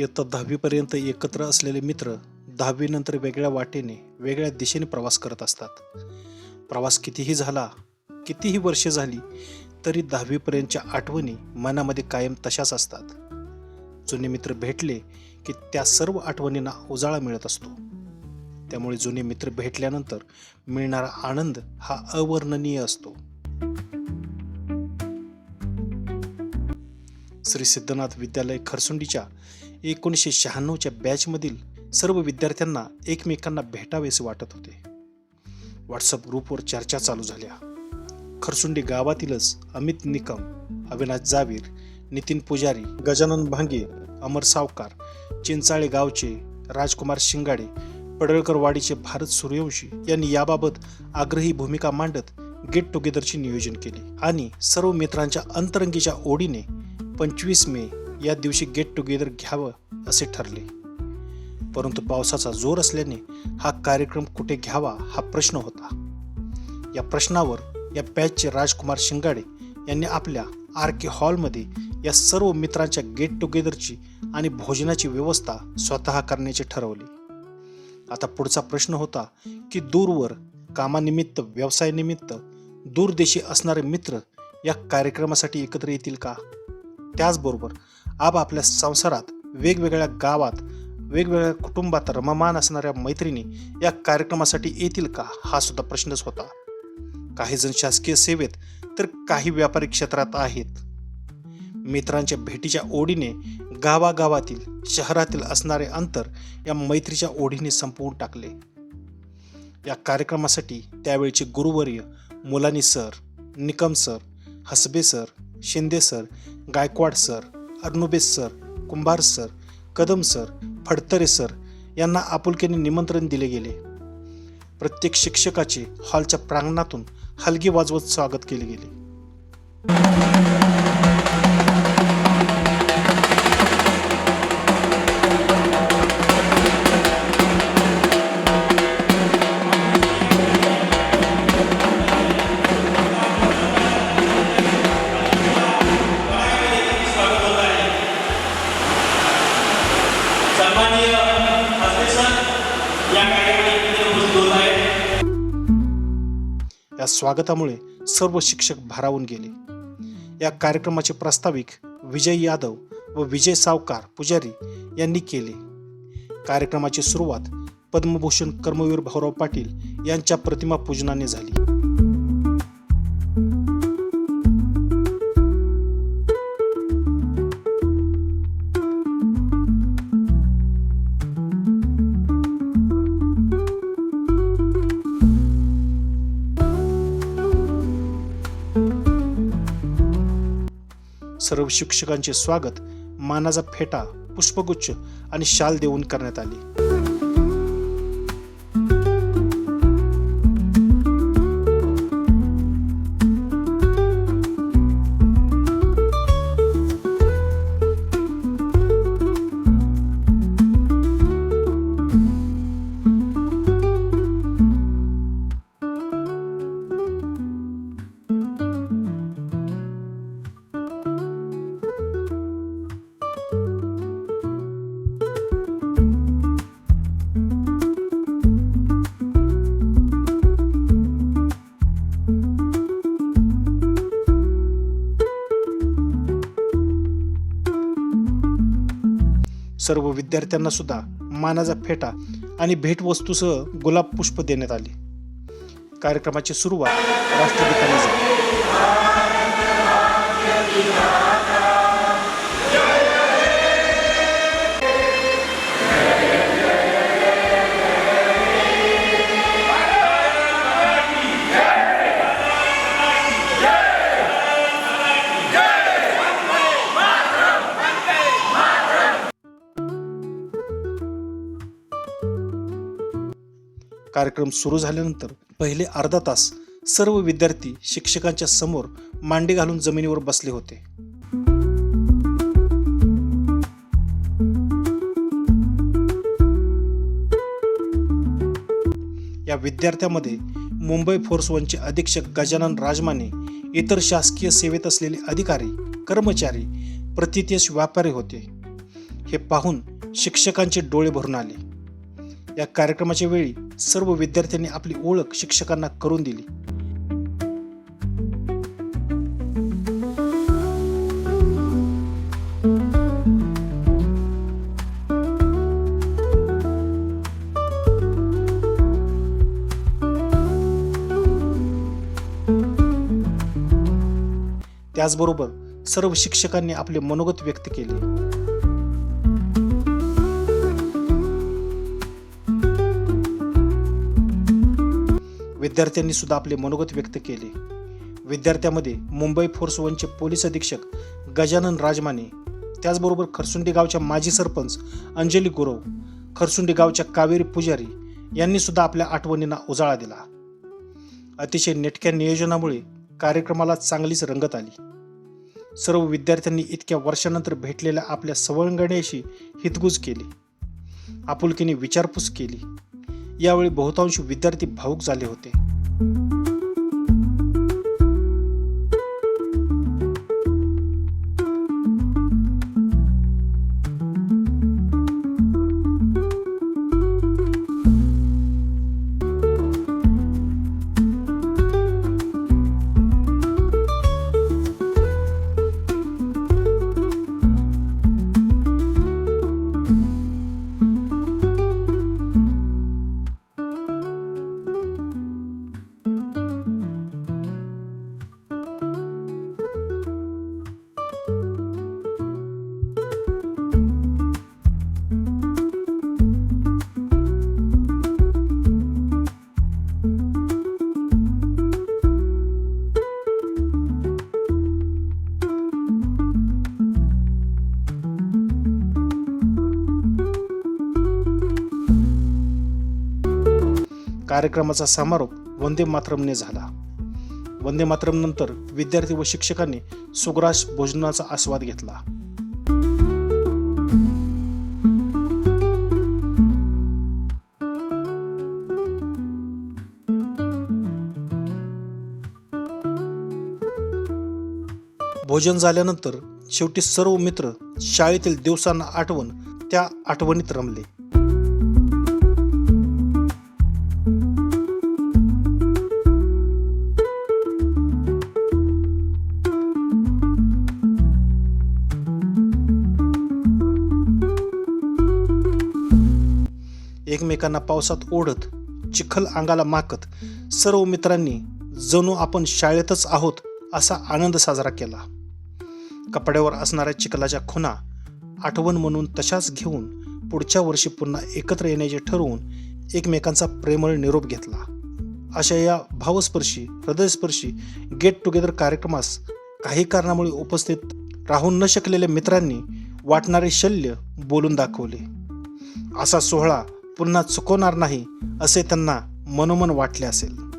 इयत्ता दहावीपर्यंत एकत्र असलेले मित्र दहावीनंतर वेगळ्या वाटेने वेगळ्या दिशेने प्रवास करत असतात. प्रवास कितीही झाला कितीही वर्षे झाली तरी दहावीपर्यंतच्या आठवणी मनामध्ये कायम तशाच असतात. जुने मित्र भेटले की त्या सर्व आठवणींना उजाळा मिळत असतो. त्यामुळे जुने मित्र भेटल्यानंतर मिळणारा आनंद हा अवर्णनीय असतो. श्री सिद्धनाथ विद्यालय खरसुंडीच्या एकोणीसशे शहाण्णवच्या बॅचमधील सर्व विद्यार्थ्यांना एकमेकांना भेटावेसे वाटत होते. व्हॉट्सअप ग्रुपवर चर्चा चालू झाल्या. खरसुंडी गावातीलच अमित निकम अविनाश जावीर नितीन पुजारी गजानन भांगे अमर सावकार चिंचाळे गावचे राजकुमार शिंगाडे पडळकरवाडीचे भारत सूर्यवंशी यांनी याबाबत आग्रही भूमिका मांडत गेट टुगेदरचे नियोजन केले आणि सर्व मित्रांच्या अंतरंगीच्या ओढीने पंचवीस मे या दिवशी गेट टुगेदर घ्यावं असे ठरले. परंतु पावसाचा जोर असल्याने हा कार्यक्रम कुठे घ्यावा हा प्रश्न होता. या प्रश्नावर या पॅचचे राजकुमार शिंगाडे यांनी आपल्या आर के हॉलमध्ये या सर्व मित्रांच्या गेट टुगेदरची आणि भोजनाची व्यवस्था स्वतः करण्याचे ठरवले. आता पुढचा प्रश्न होता की दूरवर कामानिमित्त व्यवसायानिमित्त दूरदेशी असणारे मित्र या कार्यक्रमासाठी एकत्र येतील का? त्याचबरोबर आप आपल्या संसारात वेगवेगळ्या गावात वेगवेगळ्या कुटुंबात रममान असणाऱ्या मैत्रिणी या कार्यक्रमासाठी येतील का? हा सुद्धा प्रश्नच होता. काही जण शासकीय सेवेत तर काही व्यापारी क्षेत्रात आहेत. मित्रांच्या भेटीच्या ओढीने गावागावातील शहरातील असणारे अंतर या मैत्रीच्या ओढीने संपवून टाकले. या कार्यक्रमासाठी त्यावेळचे गुरुवर्य Mulani sir Nikam sir Hasabe sir Shinde sir Gaikwad sir अर्नुबेस sir Kumbhar sir Kadam sir Phadtare sir यांना आपुलकीने निमंत्रण दिले गेले. प्रत्येक शिक्षकाचे हॉलच्या प्रांगणातून हलगी वाजवत स्वागत केले गेले. या स्वागतामुळे सर्व शिक्षक भारावून गेले. या कार्यक्रमाचे प्रास्ताविक विजय यादव व विजय सावकार पुजारी यांनी केले. कार्यक्रमाची सुरुवात पद्मभूषण कर्मवीर भाऊराव पाटील यांच्या प्रतिमा पूजनाने झाली. सर्व शिक्षकांचे स्वागत मानाचा फेटा पुष्पगुच्छ आणि शाल देऊन करण्यात आली. सर्व विद्यार्थ्यांना सुद्धा मानाचा फेटा आणि भेटवस्तूसह गुलाब पुष्प देण्यात आले. कार्यक्रमाची सुरुवात राष्ट्रगीताने झाली. कार्यक्रम सुरू झाल्यानंतर पहिले अर्धा तास सर्व विद्यार्थी शिक्षकांच्या समोर मांडी घालून जमिनीवर बसले होते. या विद्यार्थ्यामध्ये मुंबई फोर्स वनचे अधीक्षक गजानन राजमाने इतर शासकीय सेवेत असलेले अधिकारी कर्मचारी प्रतिथयश व्यापारी होते. हे पाहून शिक्षकांचे डोळे भरून आले. या कार्यक्रमाच्या वेळी सर्व विद्यार्थ्यांनी आपली ओळख शिक्षकांना करून दिली. त्याचबरोबर सर्व शिक्षकांनी आपले मनोगत व्यक्त केले. विद्यार्थ्यांनी सुद्धा आपले मनोगत व्यक्त केले. विद्यार्थ्यामध्ये मुंबई फोर्स वनचे पोलीस अधीक्षक गजानन राजमाने त्याचबरोबर खरसुंडी गावच्या माजी सरपंच अंजली गुरव खरसुंडी गावच्या कावेरी पुजारी यांनी सुद्धा आपल्या आठवणींना उजाळा दिला. अतिशय नेटक्या नियोजनामुळे कार्यक्रमाला चांगलीच रंगत आली. सर्व विद्यार्थ्यांनी इतक्या वर्षानंतर भेटलेल्या आपल्या सवंगण्याशी हितगुज केली. आपुलकीने विचारपूस केली. यावेळी बहुतांश विद्यार्थी भावूक झाले होते. Thank you. कार्यक्रमाचा समारोप वंदे मातरमने झाला. वंदे मातरम नंतर विद्यार्थी व शिक्षकांनी सुग्रास भोजनाचा आस्वाद घेतला. भोजन झाल्यानंतर शेवटी सर्व मित्र शाळेतील दिवसांना आठवण त्या आठवणीत रमले. एकमेकांना पावसात ओढत चिखल अंगाला माकत सर्व मित्रांनी जणू आपण शाळेतच आहोत असा आनंद साजरा केला. कपड्यावर असणाऱ्या चिखलाच्या खुणा आठवण म्हणून तशाच घेऊन पुढच्या वर्षी पुन्हा एकत्र येण्याचे ठरवून एकमेकांचा प्रेमळ निरोप घेतला. अशा या भावस्पर्शी हृदयस्पर्शी गेट टुगेदर कार्यक्रमास काही कारणामुळे उपस्थित राहू न शकलेल्या मित्रांनी वाटणारे शल्य बोलून दाखवले. असा सोहळा पुन्हा चुकवणार नाही असे त्यांना मनोमन वाटले असेल.